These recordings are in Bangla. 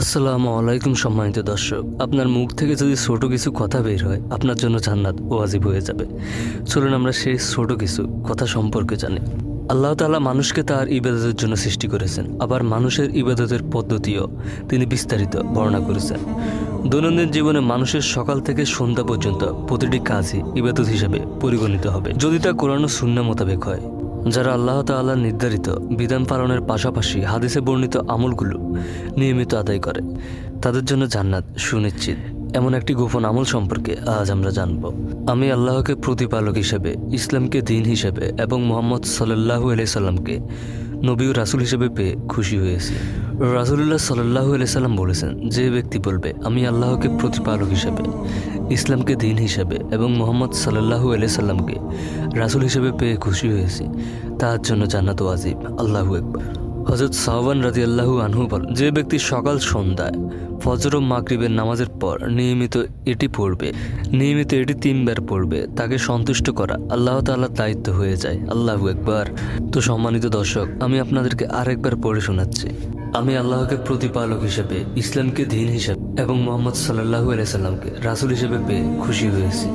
আসসালামু আলাইকুম সম্মানিত দর্শক। আপনার মুখ থেকে যদি ছোট কিছু কথা বের হয়, আপনার জন্য জান্নাত ওয়াজিব হয়ে যাবে। চলুন আমরা সেই ছোট কিছু কথা সম্পর্কে জানি। আল্লাহ তাআলা মানুষকে তার ইবাদতের জন্য সৃষ্টি করেছেন। আবার মানুষের ইবাদতের পদ্ধতিও তিনি বিস্তারিত বর্ণনা করেছেন। দৈনন্দিন জীবনে মানুষের সকাল থেকে সন্ধ্যা পর্যন্ত প্রতিটি কাজই ইবাদত হিসেবে পরিগণিত হবে। যদি তা কোরআন শূন্য মোতাবেক হয় যারা আল্লাহ তাল্লাহ নির্ধারিত বিধান পালনের পাশাপাশি হাদিসে বর্ণিত আমলগুলো নিয়মিত আদায় করে, তাদের জন্য জান্নাত সুনিশ্চিত। এমন একটি গোপন আমল সম্পর্কে আজ আমরা জানব। আমি আল্লাহকে প্রতিপালক হিসেবে, ইসলামকে দিন হিসেবে এবং মোহাম্মদ সাল্লাহু আলাই সাল্লামকে নবী রাসুল হিসেবে পেয়ে খুশি হয়েছি। রাসুলুল্লাহ সাল্লাহ সাল্লাম বলেছেন, যে ব্যক্তি বলবে, আমি আল্লাহকে প্রতিপালক হিসেবে, ইসলামকে দিন হিসেবে এবং মোহাম্মদ সাল্লাহু সাল্লামকে রাসুল হিসেবে পেয়ে খুশি হয়েছি, তার জন্য জান্নাত ওয়াজিব আল্লাহু একবার হজরত সাহবান রাজি আল্লাহু আনহু বল যে ব্যক্তি সকাল সন্ধ্যায় ফজর ও নামাজের পর নিয়মিত এটি পড়বে, নিয়মিত এটি তিনবার পড়বে, তাকে সন্তুষ্ট করা আল্লাহ তাআলার দায়িত্ব হয়ে যায়। আল্লাহু একবার তো সম্মানিত দর্শক, আমি আপনাদেরকে আরেকবার পড়ে শোনাচ্ছি। আমি আল্লাহকে প্রতিপালক হিসেবে, ইসলামকে দিন হিসেবে এবং মোহাম্মদ সাল্লাহু আলাইসাল্লামকে রাসুল হিসেবে পেয়ে খুশি হয়েছি।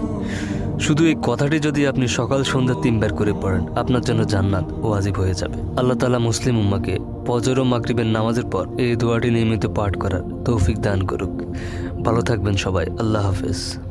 শুধু এই কথাটি যদি আপনি সকাল সন্ধ্যা তিনবার করে পড়েন, আপনার জন্য জান্নাত ও আজিব হয়ে যাবে। আল্লাহ তালা মুসলিম উম্মাকে ফজর ও মাকরিবের নামাজের পর এই দোয়াটি নিয়মিত পাঠ করার তৌফিক দান করুক। ভালো থাকবেন সবাই। আল্লাহ হাফেজ।